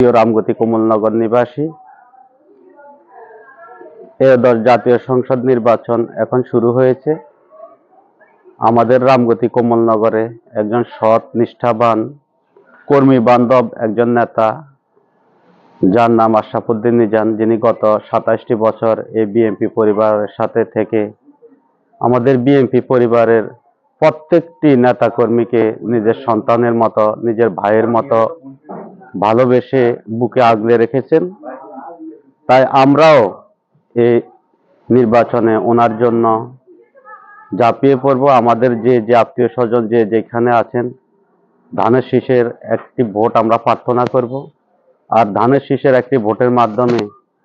প্রিয় রামগতি কমলনগর নিবাসী এদশ জাতীয় সংসদ নির্বাচন এখন শুরু হয়েছে। আমাদের রামগতি কমলনগরে একজন সৎ, নিষ্ঠাবান, কর্মী বান্ধব একজন নেতা, যার নাম আশরাফুদ্দিন নিজান যিনি গত সাতাশটি বছর এই বিএনপি পরিবারের সাথে থেকে আমাদের বিএনপি পরিবারের প্রত্যেকটি নেতাকর্মীকে নিজের সন্তানের মতো, নিজের ভাইয়ের মতো ভালোবেসে বুকে আগলে রেখেছেন। তাই আমরাও এই নির্বাচনে ওনার জন্য ঝাঁপিয়ে পড়ব। আমাদের যে যে আত্মীয় স্বজন যে, যেখানে আছেন, ধানের শীষের একটি ভোট আমরা প্রার্থনা করব। আর ধানের শীষের একটি ভোটের মাধ্যমে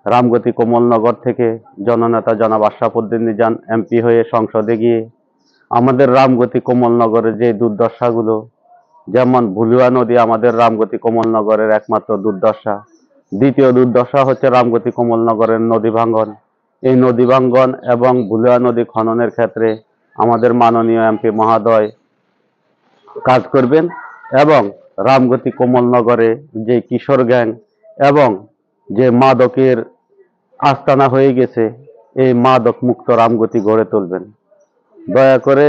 রামগতি কোমলনগর থেকে জননেতা জনাব আশরাফুদ্দিন নিজান এমপি হয়ে সংসদে গিয়ে আমাদের রামগতি কোমলনগরের যে দুর্দশাগুলো যেমন ভুলুয়া নদী আমাদের রামগতি কমলনগরের একমাত্র দুর্দশা। দ্বিতীয় দুর্দশা হচ্ছে রামগতি কমলনগরের নদী ভাঙ্গন। এই নদী ভাঙ্গন এবং ভুলুয়া নদী খননের ক্ষেত্রে আমাদের মাননীয় এমপি মহোদয় কাজ করবেন এবং রামগতি কমলনগরে যে কিশোর গ্যাং এবং যে মাদকের আস্তানা হয়ে গেছে, এই মাদক মুক্ত রামগতি গড়ে তুলবেন। দয়া করে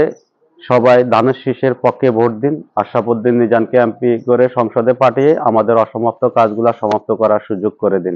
সবাই দানের শীষের পক্ষে ভোট দিন। আশরাফুদ্দিন নিজানকে এমপি করে সংসদে পাঠিয়ে আমাদের অসমাপ্ত কাজগুলো সমাপ্ত করার সুযোগ করে দিন।